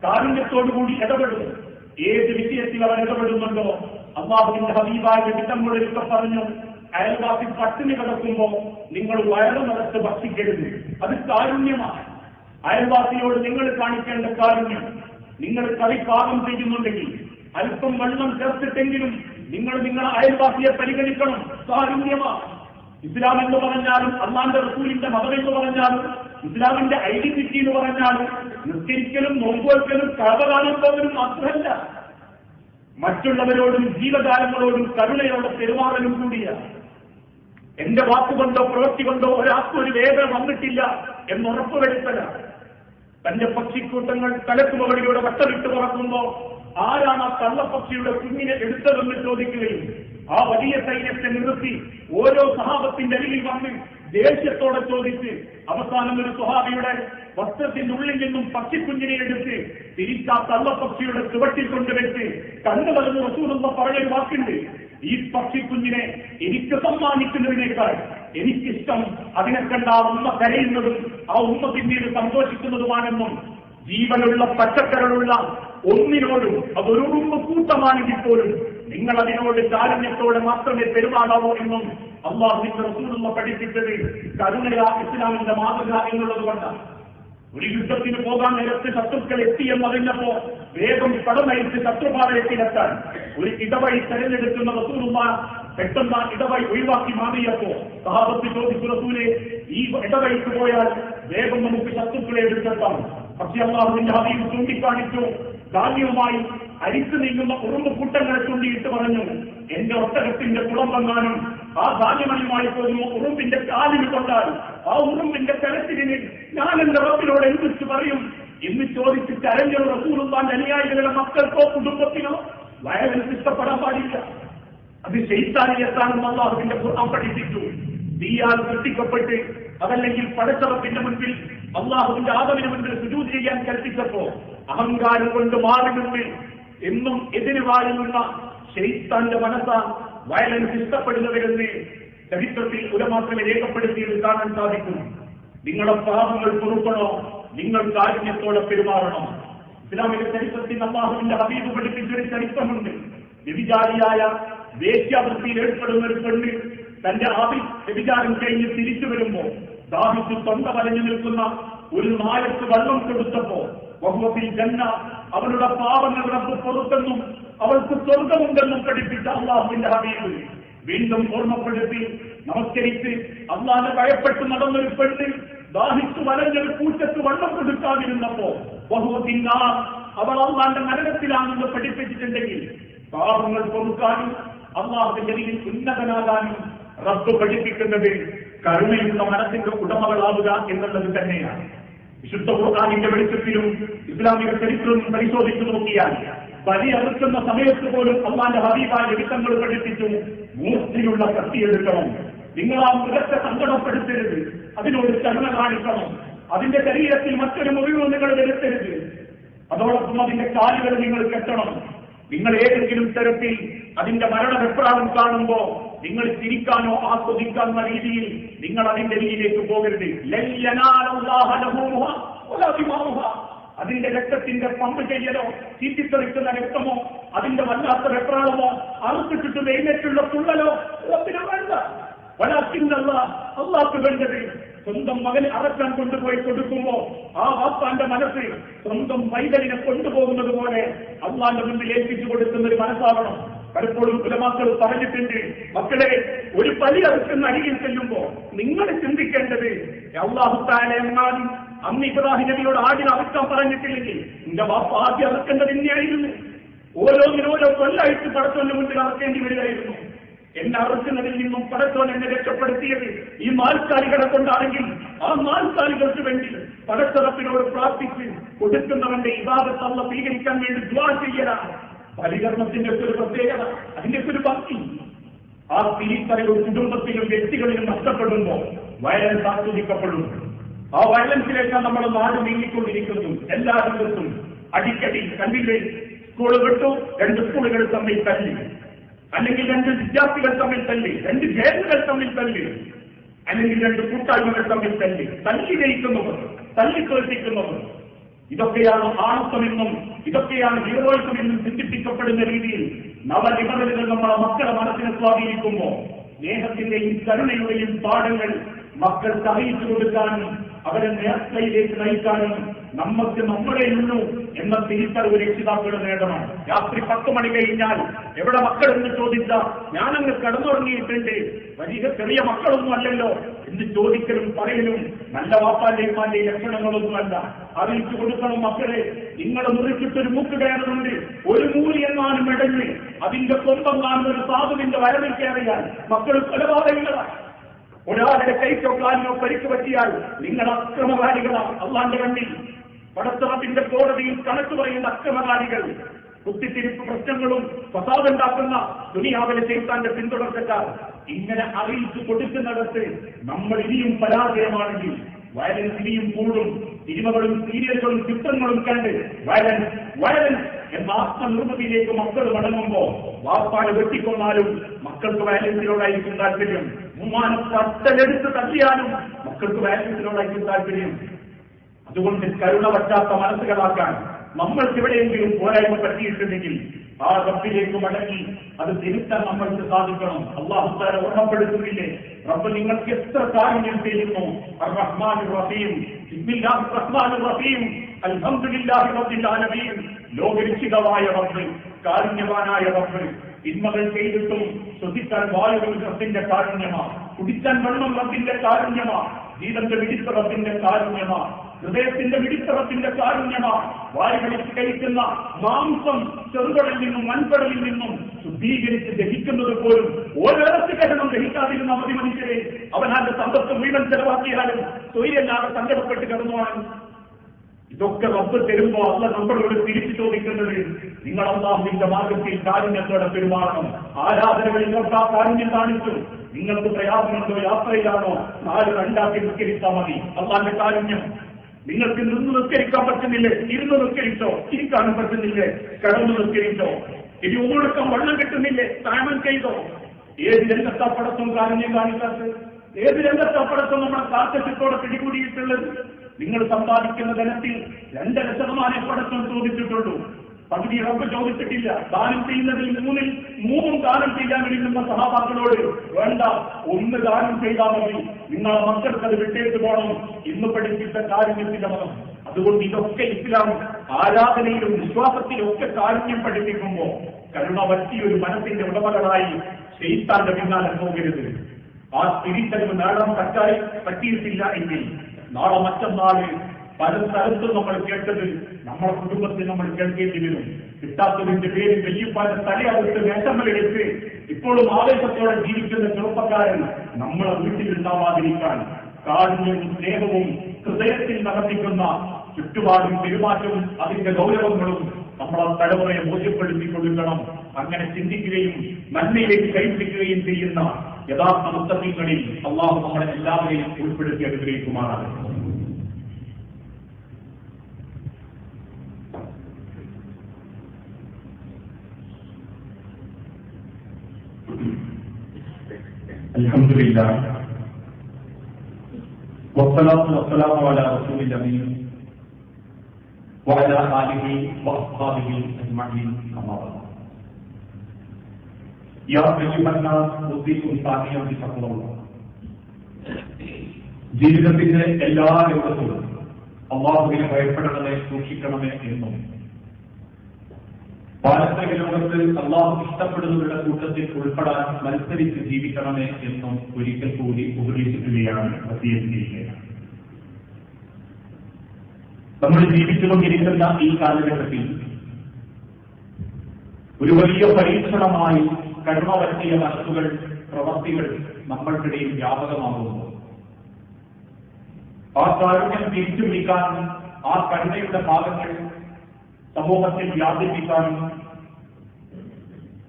A: കാരുണ്യത്തോടുകൂടി ഇടപെടും ഏത് വിഷയത്തിൽ അവൻ ഇടപെടുന്നുണ്ടോ അള്ളാഹുവിന്റെ ഹബീബായ വിധങ്ങളിലൊക്കെ പറഞ്ഞു അയൽവാസി പട്ടിണി കിടക്കുമ്പോ നിങ്ങൾ വയറു നിറച്ച് ഭക്ഷിക്കരുത്. അത് കാരുണ്യമാണ്. അയൽവാസിയോട് നിങ്ങൾ കാണിക്കേണ്ട കാരുണ്യം നിങ്ങൾ കറി പാകം ചെയ്യുന്നുണ്ടെങ്കിൽ അല്പം വെള്ളം ചേർത്തിട്ടെങ്കിലും നിങ്ങൾ നിങ്ങളെ അയൽവാസിയെ പരിഗണിക്കണം. കാരുണ്യമാണ്. ഇസ്ലാം എന്ന് പറഞ്ഞാലും അള്ളാന്റെ റസൂലിന്റെ മതം എന്ന് പറഞ്ഞാലും ഇസ്ലാമിന്റെ ഐഡന്റിറ്റി എന്ന് പറഞ്ഞാലും നിസ്കരിക്കലും നോമ്പുവെക്കലും കഥ കാണുന്നവരും മാത്രമല്ല. മറ്റുള്ളവരോടും ജീവജാലങ്ങളോടും കരുണയോടെ പെരുമാറലും കൂടിയ എന്റെ വാക്കുകൊണ്ടോ പ്രവൃത്തി കൊണ്ടോ ഒരാൾക്കും ഒരു വേദന വന്നിട്ടില്ല എന്ന് ഉറപ്പുവരുത്തല. തന്റെ പക്ഷിക്കൂട്ടങ്ങൾ തലക്ക് മുകളിലൂടെ വട്ടമിട്ട് പറക്കുമ്പോ ആരാണ് ആ കള്ളപ്പക്ഷിയുടെ കുഞ്ഞിനെ എടുത്തതെന്ന് ചോദിക്കുകയും ആ വലിയ സൈന്യത്തെ നിർത്തി ഓരോ സഹാബത്തിന്റെ അരികിൽ വന്ന് ദേഷ്യത്തോടെ ചോദിച്ച് അവസാനം ഒരു സ്വഹാബിയുടെ വസ്ത്രത്തിന്റെ ഉള്ളിൽ നിന്നും പക്ഷിക്കുഞ്ഞിനെ എടുത്ത് തിരിച്ചാ തള്ളപ്പക്ഷിയുടെ ചുവട്ടിൽ കൊണ്ടുവച്ച് കണ്ണു വരുന്ന റസൂലെന്ന് പറഞ്ഞൊരു വാക്കുണ്ട്. ഈ പക്ഷിക്കുഞ്ഞിനെ എനിക്ക് സമ്മാനിക്കുന്നതിനേക്കാൾ എനിക്കിഷ്ടം അതിനെ കണ്ട ആ ഉമ്മ കരയുന്നതും ആ ഉമ്മ പിന്നീട് സന്തോഷിക്കുന്നതുമാണെന്നും ജീവനുള്ള പച്ചക്കരളുള്ള ഒന്നിനോടും അതൊരു കൂട്ടമാണെങ്കിൽ പോലും നിങ്ങൾ അതിനോട് കാരുണ്യത്തോടെ മാത്രമേ പെരുമാറാവൂ എന്നും അള്ളാഹുവിന്റെ റസൂലുള്ള പഠിപ്പിച്ചത് കരുണയ ഇസ്ലാമിന്റെ മാതൃക എന്നുള്ളത് കൊണ്ടാണ്. ഒരു യുദ്ധത്തിന് പോകാൻ നേരത്ത് ശത്രുക്കൾ എത്തിയെന്നറിഞ്ഞപ്പോ വേഗം പടനയിച്ച് ശത്രുപാതയത്തിലെത്താൻ ഒരു ഇടവഴി തെരഞ്ഞെടുക്കുന്ന റസൂലുള്ള പെട്ടെന്ന് ആ ഇടവഴി ഒഴിവാക്കി മാറിയപ്പോ സഹാബത്ത് ചോദിച്ചു റസൂലെ ഈ ഇടവഴിക്ക് പോയാൽ വേഗം നമുക്ക് ശത്രുക്കളെ എടുത്തെത്താം പക്ഷേ അള്ളാഹുവിന്റെ ഹബീബ് ചൂണ്ടിക്കാണിച്ചു. ധാന്യവുമായി അരിച്ചു നീങ്ങുന്ന ഉറുമ്പ് കൂട്ടങ്ങളെ ചൂണ്ടിയിട്ട് പറഞ്ഞു എന്റെ ഒട്ടകത്തിന്റെ കുളമ്പെങ്ങാനും ആ ധാന്യമണിയുമായി പോകുന്ന ഉറുമ്പിന്റെ കാലിന് കൊണ്ടാൽ ആ ഉറുമ്പിന്റെ കരത്തിലിന് ഞാൻ എന്റെ റബ്ബിനോട് എന്തിച്ചു പറയും? എന്ന് ചോദിച്ച് കരഞ്ഞ റസൂലുള്ളാന്റെ അനുയായികളുടെ മക്കൾക്കോ കുടുംബത്തിനോ വയലൻസ് ഇഷ്ടപ്പെടാൻ പാടില്ല. അത് ശൈത്താനിയെത്താനും അള്ളാഹുവിന്റെ ഖുർആൻ പഠിപ്പിച്ചു. തീയാൽ സൃഷ്ടിക്കപ്പെട്ട് അതല്ലെങ്കിൽ പടച്ചറപ്പിന്റെ മുൻപിൽ അള്ളാഹുവിന്റെ ആദവിന് മുൻപിൽ സുജൂ ചെയ്യാൻ കൽപ്പിച്ചപ്പോ അഹങ്കാരം കൊണ്ട് മാറി നിന്ന് എന്നും എതിര് വാഴുന്ന ശൈത്താന്റെ മനസ്സാണ് വയലൻസ് ഇഷ്ടപ്പെടുന്നവരെന്ന് ചരിത്രത്തിൽ ഉലമാത്രമെ രേഖപ്പെടുത്തിയത് കാണാൻ സാധിക്കും. നിങ്ങളുടെ പാപങ്ങൾ പൊറുക്കണോ? നിങ്ങൾ കാരുണ്യത്തോടെ പെരുമാറണം? ഇസ്ലാമിക ചരിത്രത്തിൽ അള്ളാഹുവിന്റെ ഹബീബ് പഠിപ്പിച്ചൊരു ചരിത്രമുണ്ട്. വ്യഭിചാരിയായ വേശ്യാവൃത്തിയിൽ ഏർപ്പെടുന്ന ഒരു പെണ്ണ് തന്റെ ആവി വ്യഭിചാരം കഴിഞ്ഞ് തിരിച്ചു വരുമ്പോ ദാഹിച്ച് തൊണ്ട വലഞ്ഞു നിൽക്കുന്ന ഒരു നായക്ക് വെള്ളം കൊടുത്തപ്പോ ബഹുമതി ജന്ന അവരുടെ പാവങ്ങൾ റബ്ബ് പുറത്തെന്നും അവൾക്ക് സ്വർഗമുണ്ടെന്നും പഠിപ്പിച്ച അള്ളാഹുവിന്റെ ഹബീബ് വീണ്ടും ഓർമ്മപ്പെടുത്തി നമസ്കരിച്ച് അള്ളാഹെ ഭയപ്പെട്ട് നടന്നൊരു പെണ്ണ് ദാഹിച്ചു വലഞ്ഞൊരു കൂറ്റത്ത് വണ്ണം കൊടുക്കാതിരുന്നപ്പോ ബഹുമതിന്ന അവൾ അള്ളാന്റെ നരകത്തിലാണെന്ന് പഠിപ്പിച്ചിട്ടുണ്ടെങ്കിൽ പാവങ്ങൾ പൊറുക്കാനും അള്ളാഹുവിന്റെ രീതിയിൽ ഉന്നതനാകാനും റബ്ബ് പഠിപ്പിക്കുന്നത് കരുണയുള്ള മനസ്സിന്റെ ഉടമകളാവുക എന്നുള്ളത് തന്നെയാണ്. വിശുദ്ധ ഖുർആാനിന്റെ വെളിച്ചത്തിലും ഇസ്ലാമിക ചരിത്രം പരിശോധിച്ചു നോക്കിയാൽ വലിയ അറുക്കുന്ന സമയത്ത് പോലും അള്ളാന്റെ ഹബീബായ വിധങ്ങൾ പഠിപ്പിച്ചു മൂർത്തിയുള്ള കത്തിയെടുക്കണം നിങ്ങൾ ആ മൃഗത്തെ സങ്കടപ്പെടുത്തരുത്. അതിനോട് ചരണ കാണിക്കണം. അതിന്റെ ശരീരത്തിൽ മറ്റൊരു മുറിവ് നിങ്ങൾ വരുത്തരുത്. അതോടൊപ്പം അതിന്റെ കാലുകൾ നിങ്ങൾ കെട്ടണം. നിങ്ങൾ ഏതെങ്കിലും തരത്തിൽ അതിന്റെ മരണവെപ്രാളം കാണുമ്പോ നിങ്ങൾ ചിരിക്കാനോ ആസ്വദിക്കാവുന്ന രീതിയിൽ നിങ്ങൾ അതിന്റെ രീതിയിലേക്ക് പോകരുത്. അതിന്റെ രക്തത്തിന്റെ പമ്പ് ചെയ്യലോ? ചീറ്റിത്തെറിക്കുന്ന രക്തമോ? അതിന്റെ വല്ലാത്ത വെപ്രാളമോ? അറുത്തിട്ടിട്ട് എഴുന്നേറ്റുള്ള തുള്ളലോ? റബ്ബിന് വേണ്ട. വലാത്തിന്നല്ല അള്ളാഹ് വേണ്ടത്. സ്വന്തം മകന് അറക്കാൻ കൊണ്ടുപോയി കൊടുക്കുമ്പോ ആ വാപ്പാന്റെ മനസ്സ് സ്വന്തം മൈതലിനെ കൊണ്ടുപോകുന്നത് പോലെ അള്ളാന്റെ മുന്നിൽ ഏൽപ്പിച്ചു കൊടുക്കുന്ന ഒരു മനസ്സാവണം. പലപ്പോഴും കുലമാക്കൾ പറഞ്ഞിട്ടുണ്ട് മക്കളെ ഒരു പലി അറുക്കുന്ന അരികിൽ ചെല്ലുമ്പോ നിങ്ങൾ ചിന്തിക്കേണ്ടത് അള്ളാഹുത്താലെ എങ്ങാനും അന്ന് ഇബ്രാഹിം നബിയോട് ആദ്യം അവർക്കാൻ പറഞ്ഞിട്ടില്ലെങ്കിൽ എന്റെ വാപ്പ ആദ്യം അറക്കേണ്ടത് തന്നെയായിരുന്നു ഓരോന്നിനും ഓരോ കൊല്ലായിട്ട് പടത്തോന്റെ മുന്നിൽ അറക്കേണ്ടി വരികയായിരുന്നു. എന്നെ അറുക്കുന്നതിൽ നിന്നും പടത്തോൻ എന്നെ രക്ഷപ്പെടുത്തിയത് ഈ മാൽക്കാലികളെ കൊണ്ടാണെങ്കിൽ ആ മാൽക്കാലികൾക്ക് വേണ്ടി പടത്തറപ്പിനോട് പ്രാർത്ഥിച്ച് കൊടുക്കുന്നവന്റെ ഇവാദത്തള്ള സ്വീകരിക്കാൻ വേണ്ടി ദ്വാ ചെയ്യലാണ് പരികരണത്തിന്റെ ഒരു പ്രത്യേകത അതിന്റെ ഒരു ഭക്തി. ആ തിരിച്ചറിവ് കുടുംബത്തിലും വ്യക്തികളിലും നഷ്ടപ്പെടുമ്പോ വയലൻസ് ആസ്വദിക്കപ്പെടും ആ വയലൻസിലേക്കാണ് നമ്മൾ നാട് നീങ്ങിക്കൊണ്ടിരിക്കുന്നു. എല്ലാ രംഗത്തും അടിക്കടി കണ്ടില്ലേ സ്കൂൾ വിട്ടു രണ്ട് സ്കൂളുകൾ തമ്മിൽ തല്ലി. അല്ലെങ്കിൽ രണ്ട് വിദ്യാർത്ഥികൾ തമ്മിൽ തല്ലി രണ്ട് ജേലുകൾ തമ്മിൽ തല്ലി. അല്ലെങ്കിൽ രണ്ട് കൂട്ടായ്മകൾ തമ്മിൽ തല്ലി. തല്ലി ജയിക്കുന്നവർ തല്ലി തോൽപ്പിക്കുന്നവർ. ഇതൊക്കെയാണ് ആണത്വമെന്നും ഇതൊക്കെയാണ് ഹീറോയിസമെന്നും ചിന്തിപ്പിക്കപ്പെടുന്ന രീതിയിൽ നവനിബന്ധനകൾ നമ്മളെ മക്കളെ മനസ്സിനെ സ്വാധീനിക്കുമ്പോൾ സ്നേഹത്തിന്റെയും കരുണയുടെയും പാഠങ്ങൾ മക്കൾക്ക് അറിയിച്ചു കൊടുക്കാനും അവരെ നേർച്ചയിലേക്ക് നയിക്കാനും നമുക്ക് നമ്മുടെ ഉള്ളൂ എന്ന തിരിച്ചറിവ് രക്ഷിതാക്കൾ നേടണം രാത്രി പത്ത് മണി കഴിഞ്ഞാൽ എവിടെ മക്കളെന്ന് ചോദിച്ച ഞാനങ്ങ് കിടന്നുറങ്ങിയിട്ടുണ്ട്. വലിയ ചെറിയ മക്കളൊന്നും അല്ലല്ലോ എന്ന് ചോദിക്കലും പറയലും നല്ല വാപ്പാന്റെ മാന്റെയും ലക്ഷണങ്ങളൊന്നുമല്ല അറിയിച്ചു കൊടുക്കണം മക്കളെ. നിങ്ങളെ മുറിച്ചിട്ടൊരു മൂക്ക് കയറുന്നുണ്ട്. ഒരു മൂലി എന്നാണ് മെടഞ്ഞ്. അതിന്റെ സ്വന്തം കാണുന്ന ഒരു സാധുവിന്റെ വരവിൽ കയറിയാൽ മക്കൾ കൊലപാതകങ്ങളാണ് ഒരാളുടെ കൈക്കോ കാലിനോ പരിക്ക് പറ്റിയാൽ നിങ്ങൾ അക്രമകാരികളാണ് അള്ളാന്റെ കണ്ണിൽ. പടത്തറത്തിന്റെ കോടതിയിൽ കണക്ക് പറയുന്ന അക്രമകാരികൾ. കുത്തിത്തിരിപ്പ് പ്രശ്നങ്ങളും ഫസാദുണ്ടാക്കുന്ന ദുനിയാവിലെ ചെയ്താന്റെ പിന്തുടർച്ചക്കാർ. ഇങ്ങനെ അറിയിച്ചു കൊടുക്കുന്നിടത്ത് നമ്മൾ ഇനിയും പരാജയമാണെങ്കിൽ വയലൻസ് ഇനിയും കൂടും. സിനിമകളും സീരിയലുകളും ചിത്രങ്ങളും കണ്ട് വയലൻസ് വയലൻസ് എന്ന ആത്മനിർമ്മിതിയിലേക്ക് മക്കൾ മടങ്ങുമ്പോ വാപ്പാട് വെട്ടിക്കൊന്നാലും മക്കൾക്ക് വയലൻസിനോടായിരിക്കും താല്പര്യം. ഉമ്മാനെ പട്ടലെടുത്ത് തട്ടിയാലും മക്കൾക്ക് വയലൻസിനോടായിരിക്കും താല്പര്യം. അതുകൊണ്ട് കരുണ പറ്റാത്ത മനസ്സുകളാക്കാൻ നമ്മൾക്ക് എവിടെയെങ്കിലും പോരായ്മ പറ്റിയിട്ടുണ്ടെങ്കിൽ ആ റബ്ബിലേക്ക് മടങ്ങി അത് തിരുത്താൻ നമ്മൾക്ക് സാധിക്കണം. അള്ളാഹു താര ഓർമ്മപ്പെടുത്തുന്നില്ലേ? റബ്ബ് നിങ്ങൾക്ക് എത്ര കാര്യം ചെയ്യുന്നു റഹ്മാൻ റഹീം റഹ്മാൻ ലോകരക്ഷിതമായ റബ്ബ് കാരുണ്യവാനായ റബ്ബ്. തിന്മകൾ ചെയ്തിട്ടും ശ്രദ്ധിക്കാൻ വായുകൾ റബ്ബിന്റെ കാരുണ്യമാ. കുടിക്കാൻ വെള്ളം റബ്ബിന്റെ കാരുണ്യമാ. ജീവന്റെ വിടിത്തറത്തിന്റെ കാരുണ്യമാ. ഹൃദയത്തിന്റെ വിടിത്തറത്തിന്റെ കാരുണ്യമാ. വായുവിൽ കഴിക്കുന്ന മാംസം ചെറുകടലിൽ നിന്നും വൻകടലിൽ നിന്നും ശുദ്ധീകരിച്ച് ദഹിക്കുന്നത് പോലും ഓരോരത്ത് കരണം ദഹിക്കാതിരുന്ന മതി മനുഷ്യരെ അവനാന്റെ സമ്പത്ത് മുഴുവൻ ചെലവാക്കിയാലും തൊഴിലല്ലാതെ സങ്കടപ്പെട്ട് കിടന്നുവാണ് ഇതൊക്കെ റബ്ബ് തരുമ്പോ അല്ല നമ്മളോട് തിരിച്ചു ചോദിക്കുന്നത് നിങ്ങൾ അള്ളാഹുവിന്റെ മാർഗത്തിൽ കാരുണ്യത്തോടെ പെരുമാറണം. ആരാധനകളിൽ ആ കാരുണ്യം കാണിച്ചു. നിങ്ങൾക്ക് പ്രയാസമുണ്ടോ? യാത്രയിലാണോ? നാല് രണ്ടാക്കി നിസ്കരിച്ചാൽ മതി. അള്ളാന്റെ കാരുണ്യം. നിങ്ങൾക്ക് നിന്ന് നിസ്കരിക്കാൻ പറ്റുന്നില്ലേ? ഇരുന്ന് നിസ്കരിച്ചോ? ഇരിക്കാനും പറ്റുന്നില്ലേ? കിടന്നു നിസ്കരിച്ചോ? ഇനി ഉള്ളടക്കം വെള്ളം കിട്ടുന്നില്ലേ? താമം ചെയ്തോ? ഏത് രംഗത്താ പടത്തും കാരുണ്യം കാണിക്കാത്തത്? ഏത് രംഗത്താ പടത്തും നമ്മുടെ കാർക്കശത്തോടെ പിടികൂടിയിട്ടുള്ളത്? നിങ്ങൾ സമ്പാദിക്കുന്ന ധനത്തിൽ രണ്ടര ശതമാനം പടക്കം ചോദിച്ചിട്ടുള്ളൂ. പകുതി റബ്ബ് ചോദിച്ചിട്ടില്ല. ദാനം ചെയ്യുന്നതിൽ മൂന്നിൽ മൂന്നും ദാനം ചെയ്യാൻ വേണ്ടുന്ന സഹാബാക്കളോട് വേണ്ട ഒന്ന് ദാനം ചെയ്താൽ മതി. നിങ്ങളെ മക്കൾക്ക് അത് വിട്ടേക്ക് പോകണം. ഇന്ന് പഠിപ്പിച്ച കാര്യങ്ങൾ മതം. അതുകൊണ്ട് ഇതൊക്കെ ഇസ്ലാം ആരാധനയിലും വിശ്വാസത്തിലും ഒക്കെ കാരുണ്യം പഠിപ്പിക്കുമ്പോ കരുണ പറ്റിയൊരു മനസ്സിന്റെ ഉടമകളായി ചെയ്ത്താന്റെ പിന്നാലെ പോകരുത്. ആ തിരിച്ചറിവ് നേടാൻ പറ്റായി പറ്റിയിട്ടില്ല എങ്കിൽ നാളെ മറ്റന്നാൾ പല സ്ഥലത്തും നമ്മൾ കേട്ടത് നമ്മുടെ കുടുംബത്തിൽ നമ്മൾ കേൾക്കേണ്ടി വരും. കിട്ടാത്തതിന്റെ പേരിൽ തല തലയകത്ത് വേഷങ്ങളെടുത്ത് ഇപ്പോഴും ആവേശത്തോടെ ജീവിക്കുന്ന ചെറുപ്പക്കാരൻ നമ്മളെ വീട്ടിലുണ്ടാവാതിരിക്കാൻ കാരുണ്യവും സ്നേഹവും ഹൃദയത്തിൽ നടത്തിക്കുന്ന ചുറ്റുപാടും പെരുമാറ്റവും അതിന്റെ ഗൗരവങ്ങളും നമ്മളെ തലമുറയെ ബോധ്യപ്പെടുത്തി കൊടുക്കണം അങ്ങനെ ചിന്തിക്കുകയും നന്മയിലേക്ക് കൈപിടിക്കുകയും ചെയ്യുന്ന യഥാർത്ഥ മുത്തങ്ങൾ അള്ളാഹു നമ്മളെ എല്ലാവരെയും ഉൾപ്പെടുത്തി അനുഗ്രഹിക്കുമാറാണ് الحمد لله والصلاة والسلام على رسول الأمين وعلى آله وأصحابه أجمعين أما بعد يا أيها الناس أوصيكم ثانيا بتقوى الله ജീവിതത്തിന്റെ എല്ലാ രംഗത്തും അള്ളാഹുവിനെ ഭയപ്പെടണമേ സൂക്ഷിക്കണമേ എന്നും പാരസ്പരിക ലോകത്ത് അള്ളാഹു ഇഷ്ടപ്പെടുന്നവരുടെ കൂട്ടത്തിൽ ഉൾപ്പെടാൻ മത്സരിച്ച് ജീവിക്കണമേ എന്നും ഒരിക്കൽ കൂടി ഉപദേശിക്കുകയാണ് വസീകരിക്കുകയാണ് നമ്മൾ ജീവിച്ചുകൊണ്ടിരിക്കുന്ന ഈ കാലഘട്ടത്തിൽ. ഒരു വലിയ പരീക്ഷണമായി കരുണ വരുത്തിയ മനസ്സുകൾ പ്രവർത്തികൾ നമ്മൾക്കിടയിൽ വ്യാപകമാകുന്നു. ആ കാരുണ്യം തിരിച്ചു പിടിക്കാനും ആ കരുണയുടെ ഭാഗങ്ങൾ സമൂഹത്തിൽ വ്യാപിപ്പിക്കാനും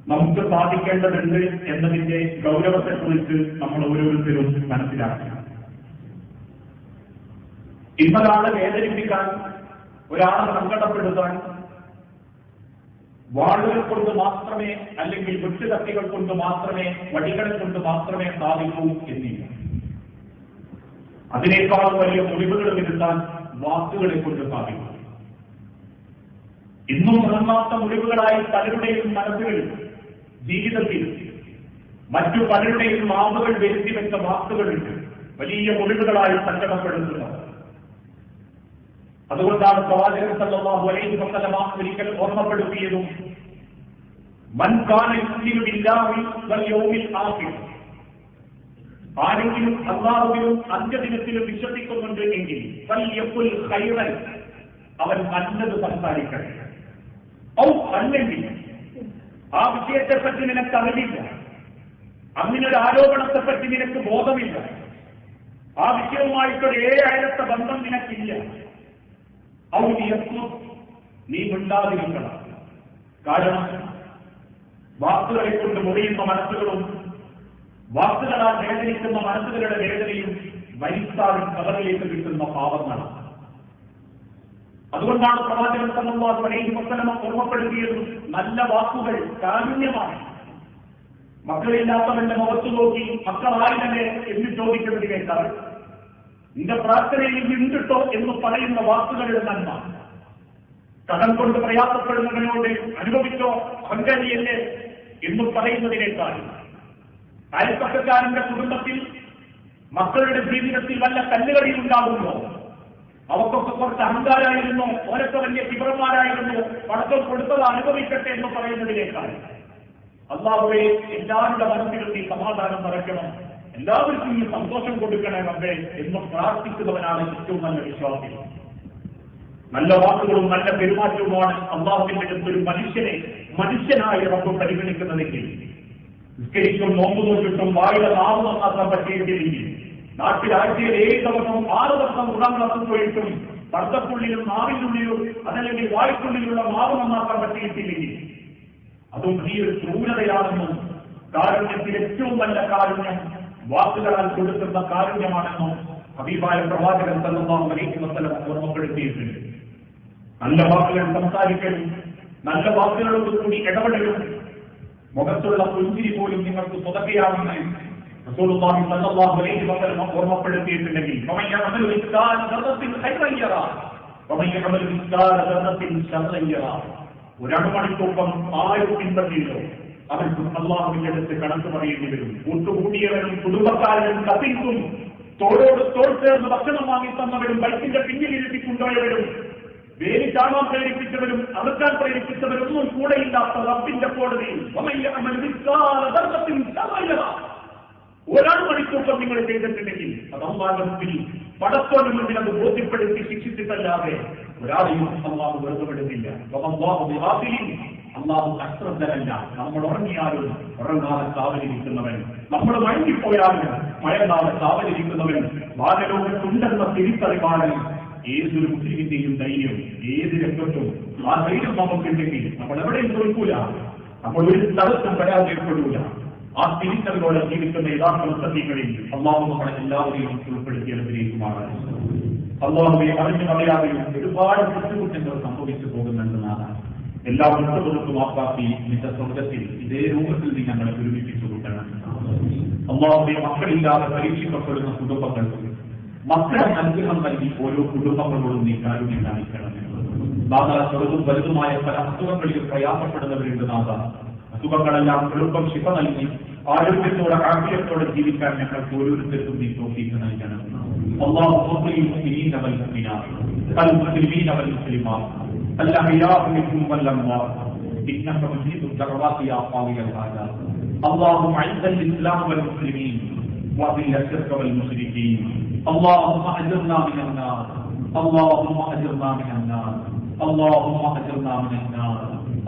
A: നമുക്ക് സാധിക്കേണ്ടതുണ്ട് എന്നതിന്റെ ഗൗരവത്തെക്കുറിച്ച് നമ്മൾ ഓരോരുത്തരും മനസ്സിലാക്കണം. ഇന്നൊരാളെ വേദനിപ്പിക്കാൻ ഒരാളെ സങ്കടപ്പെടുത്താൻ. വാളുകൾ കൊണ്ട് മാത്രമേ അല്ലെങ്കിൽ വെട്ടുകത്തികൾ കൊണ്ട് മാത്രമേ വടികളെ കൊണ്ട് മാത്രമേ സാധിക്കൂ എന്നില്ല. അതിനേക്കാൾ വലിയ മുറിവുകൾ വരുത്താൻ വാക്കുകളെ കൊണ്ട് സാധിക്കും. ഇന്നും ഉണങ്ങാത്ത മുറിവുകളായി പലരുടെയും മനസ്സുകളിൽ ജീവിതത്തിൽ മറ്റു പലരുടെയും മാവുകൾ വരുത്തി വെച്ച വാക്കുകളുണ്ട്. വലിയ മുറിവുകളായി സങ്കടപ്പെടുത്തുന്നത് അതുകൊണ്ടാണ് പ്രവാചകൻ സല്ലല്ലാഹു അലൈഹി വസല്ലമ ഒരിക്കൽ ഓർമ്മപ്പെടുത്തിയതും മൻ കാന ബില്ലാഹി വൽ യൗമിൽ ആഖിർ. ആരെങ്കിലും അന്ത്യദിനത്തിലും വിശ്വസിക്കുന്നുണ്ട് എങ്കിൽ ഫൽയഖുൽ ഖൈറൻ. അവൻ നല്ലത് സംസാരിക്കണം ഔ അല്ലെങ്കിൽ ആ വിഷയത്തെപ്പറ്റി നിനക്ക് അറിവില്ല അങ്ങനൊരു ആരോപണത്തെപ്പറ്റി നിനക്ക് ബോധമില്ല. ആ വിഷയവുമായിട്ടൊരു ഏഴായിരത്തെ ബന്ധം നിനക്കില്ല. നീ മിണ്ടാതിരിക്കണം. കാരണം വാക്കുകളെ കൊണ്ട് മുറിയുന്ന മനസ്സുകളും വാക്കുകളാൽ വേദനിക്കുന്ന മനസ്സുകളുടെ വേദനയും മരിത്താലും കഥകളിലേക്ക് കിട്ടുന്ന പാവങ്ങളാണ് അതുകൊണ്ടാണ് പ്രവാചകൻ സല്ലല്ലാഹു അലൈഹി വസല്ലമ ഓർമ്മപ്പെടുത്തിയതും. നല്ല വാക്കുകൾ കാരുണ്യമാണ്. മക്കളില്ലാത്തവന്റെ മുഖത്ത് നോക്കി മക്കളായില്ലേ എന്ന് ചോദിക്കുന്നത് കേട്ടാൽ നിന്റെ പ്രാർത്ഥനയിൽ നിന്നിട്ടോ എന്ന് പറയുന്ന വാക്കുകളുടെ നന്മ കടം കൊണ്ട് പ്രയാസപ്പെടുന്നവനോട് അനുഭവിച്ചോ പങ്കാളിയല്ലേ എന്ന് പറയുന്നതിനേക്കാൾ. അയൽപ്പക്കക്കാരന്റെ കുടുംബത്തിൽ മക്കളുടെ ജീവിതത്തിൽ വല്ല കല്ലുകളിൽ ഉണ്ടാകുന്നു അവർക്കൊക്കെ കുറച്ച് അഹങ്കാരായിരുന്നു ഓരൊക്കെ വലിയ തീവ്രന്മാരായിരുന്നു പടക്കം കൊടുത്തത് അനുഭവിക്കട്ടെ എന്ന് പറയുന്നതിനേക്കാൾ. അള്ളാഹുവെ എല്ലാവരുടെ മനസ്സിലും ഈ സമാധാനം നിറയ്ക്കണം. എല്ലാവർക്കും ഈ സന്തോഷം കൊടുക്കണേ നമ്മെ എന്ന് പ്രാർത്ഥിക്കുന്നവനാണ് ഏറ്റവും നല്ല വിശ്വാസി. നല്ല വാക്കുകളും നല്ല പെരുമാറ്റവുമാണ് അള്ളാഹുവിന്റെ അടുത്തൊരു മനുഷ്യനെ മനുഷ്യനായി റബ്ബ് പരിഗണിക്കുന്നതെങ്കിൽ നിസ്കരിച്ചും നോമ്പ് നോക്കിട്ടും വായുടെ നാവ് നന്നാക്കാൻ പറ്റിയിട്ടില്ലെങ്കിൽ നാട്ടിൽ ആഴ്ചയിൽ ഏഴ് ദിവസവും ആറ് ദിവസം ഉടാൻ നടത്തുമ്പോഴേക്കും പോയിട്ടും നാവിനുള്ളിലും അതല്ലെങ്കിൽ വായ്ക്കുള്ളിലുള്ള മാവ് നന്നാക്കാൻ പറ്റിയിട്ടില്ലെങ്കിൽ അതും ഈ ഒരു ക്രൂരതയാണെന്നും കാരുണ്യത്തിൽ ഏറ്റവും നല്ല കാരുണ്യം വാക്കുകളാൽ കൊടുക്കുന്ന കാരുണ്യമാണെന്നും അഭിപ്രായ പ്രവാചകൻ അലൈഹി സ്ഥലം ഓർമ്മപ്പെടുത്തിയിട്ടുണ്ട്. നല്ല വാക്കുകൾ സംസാരിക്കലും നല്ല വാക്കുകളോട് കൂടി ഇടപെടലും മുഖത്തുള്ള പുഞ്ചിരി പോലും നിങ്ങൾക്ക് സ്വതക്കെയാണെന്ന് അലൈഹി ഒരണമണിക്കൊപ്പം ആരും പിൻപറ്റിയില്ലോ അവർക്ക് അള്ളാഹുവിന്റെ അടുത്ത് കണക്ക് പറയേണ്ടി വരും. കൂട്ടുകൂടിയവരും കുടുംബക്കാരനും കത്തിക്കും. തോളോട് തോൾ ചേർന്ന് ഭക്ഷണം വാങ്ങി തന്നവരും ബൈക്കിന്റെ പിന്നിൽ കൊണ്ടുപോയവരും വേലി ചാടാൻ പ്രേരിപ്പിച്ചവരും അറുക്കാൻ പ്രേരിപ്പിച്ചവരും ഒന്നും കൂടെയില്ലാത്ത റബ്ബിന്റെ കോടതിയിൽ ഒരാൾ മണിക്കൂർ നിങ്ങൾ ചെയ്തിട്ടുണ്ടെങ്കിൽ അത് അള്ളാന്റെ പടത്തോനും മുന്നിൽ അത് ബോധ്യപ്പെടുത്തി ശിക്ഷിച്ചിട്ടല്ലാതെ ഒരാളെയും അമ്മാവ് വെറുതെ വിടുന്നില്ല. അള്ളാഹു അശ്രദ്ധനല്ല നമ്മൾ ഉറങ്ങിയാലും ഉറങ്ങാതെ കാവലിരിക്കുന്നവൻ. നമ്മൾ മഴങ്ങിപ്പോയാലും മഴങ്ങാതെ കാവലിരിക്കുന്നവൻ. വാനലോകത്തുണ്ടെന്ന തിരിച്ചറിവാണ് ഏതൊരു മുസ്ലിമിന്റെയും ധൈര്യം ഏത് രംഗത്തും. ആ ധൈര്യം നമുക്കുണ്ടെങ്കിൽ നമ്മൾ എവിടെയും തോൽക്കൂല നമ്മൾ ഒരു സ്ഥലത്തും പരാജയപ്പെടൂല. ആ തിരിച്ചറിവോടെ ജീവിക്കുന്ന യഥാർത്ഥ സത്യങ്ങളിൽ അള്ളാഹു നമ്മളെ എല്ലാവരെയും ഉൾപ്പെടുത്തി അനുഗ്രഹിക്കുമാറാണ്. അള്ളാഹുവെ അറിഞ്ഞു കളയാതെയും ഒരുപാട് ബുദ്ധിമുട്ടുകൾ സംഭവിച്ചു പോകുന്നുണ്ടെന്നാണ് എല്ലാ മുത്തവർക്കും ആപ്പാക്കി നിന്റെ സ്വർഗത്തിൽ ഇതേ രൂപത്തിൽ നീ ഞങ്ങളെ ഒരുമിപ്പിച്ചു കൊടുക്കണം അമ്മാവിന്റെ മക്കളില്ലാതെ പരീക്ഷിക്കപ്പെടുന്ന കുടുംബങ്ങൾ മക്കളെ അനുഗ്രഹം നൽകി ഓരോ കുടുംബങ്ങളോടും നീ കാരുണ്യം കാണിക്കണം നാഥ ചെറുതും വലുതുമായ പല അസുഖങ്ങളിലും പ്രയാസപ്പെടുന്നവരുണ്ട് നാഥ. അസുഖങ്ങളെല്ലാം എളുപ്പം ശിപ നൽകി ആരോഗ്യത്തോടെ ആഗ്രഹത്തോടെ ജീവിക്കാൻ ഞങ്ങൾക്ക് ഓരോരുത്തർക്കും നീ തോക്കിക്ക് നൽകണം. അമ്മാവ് മുസ്ലിം മുസ്ലിമീൻ അവൽ മുസ്ലിമീൻ അവൽ മുസ്ലിമാ الأحياء منهم والأموات إنك مجيب الدعوات يا قاضي الحاجات اللهم أعز الإسلام والمسلمين وأذل الشرك والمشركين اللهم أجرنا من النار اللهم أجرنا من النار اللهم أجرنا من النار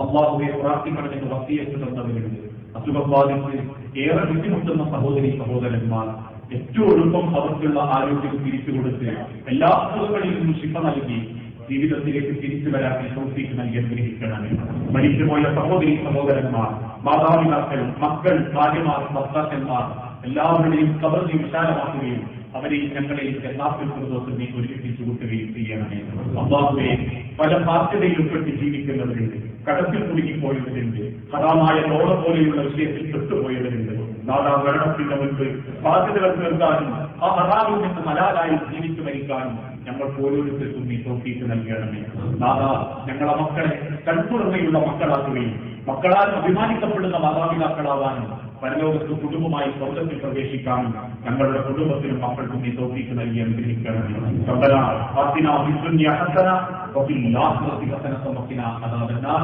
A: അള്ളാഹുവെ പ്രാർത്ഥിക്കണമെന്ന് വസ്തിയത്ത് തന്നവരുണ്ട് അസുഖം ബാധിച്ച് ഏറെ ബുദ്ധിമുട്ടുന്ന സഹോദരി സഹോദരന്മാർ ഏറ്റവും എളുപ്പം അവർക്കുള്ള ആരോഗ്യം തിരിച്ചു കൊടുത്ത് എല്ലാ അസുഖങ്ങളിൽ നിന്നും ശിക്ഷ നൽകി ജീവിതത്തിലേക്ക് തിരിച്ചു വരാൻ സൗഫീക്ക് നൽകി അനുഗ്രഹിക്കണമേ. മരിച്ചുപോയ സഹോദരി സഹോദരന്മാർ മാതാപിതാക്കൾ മക്കൾ ഭാര്യമാർ ഭർത്താക്കന്മാർ എല്ലാവരുടെയും കബറിനെ വിശാലമാക്കുകയും അവരെ ഞങ്ങളെയും എല്ലാത്തിൽ ദിവസം നീ ഒരുമിപ്പിച്ചു കൂട്ടുകയും ചെയ്യണമേ. അള്ളാഹുവെ പല ബാധ്യതയിൽപ്പെട്ട് ജീവിക്കുന്നവരുണ്ട് കടത്തിൽ കുടുങ്ങിപ്പോയവരുണ്ട് ഹറാമായ ലോള പോലെയുള്ള വിഷയത്തിൽ പെട്ടുപോയവരുണ്ട്. നാടാ മരണത്തിന്റെ മുൻപ് ബാധ്യതകൾ തീർക്കാനും ആ ഹറാമിൽ നിന്ന് മലാലായി ജീവിച്ചു മരിക്കാനും ഞങ്ങൾക്ക് ഓരോരുത്തർക്കും നീ തോഫീക്ക് നൽകണമേ നാദാ ഞങ്ങളെ മക്കളെ കൺകുറമയുള്ള മക്കളാക്കുകയും മക്കളാൽ അഭിമാനിക്കപ്പെടുന്ന മാതാപിതാക്കളാവാനും പരലോകത്ത് കുടുംബമായി സ്വർഗത്തിൽ പ്രവേശിക്കാനും ഞങ്ങളുടെ കുടുംബത്തിനും മക്കൾക്കും നീ തോഫീക്ക് നൽകി അനുഗ്രഹിക്കണമേ ربنا آتنا في الدنيا حسنة وفي الآخرة حسنة وقنا عذاب النار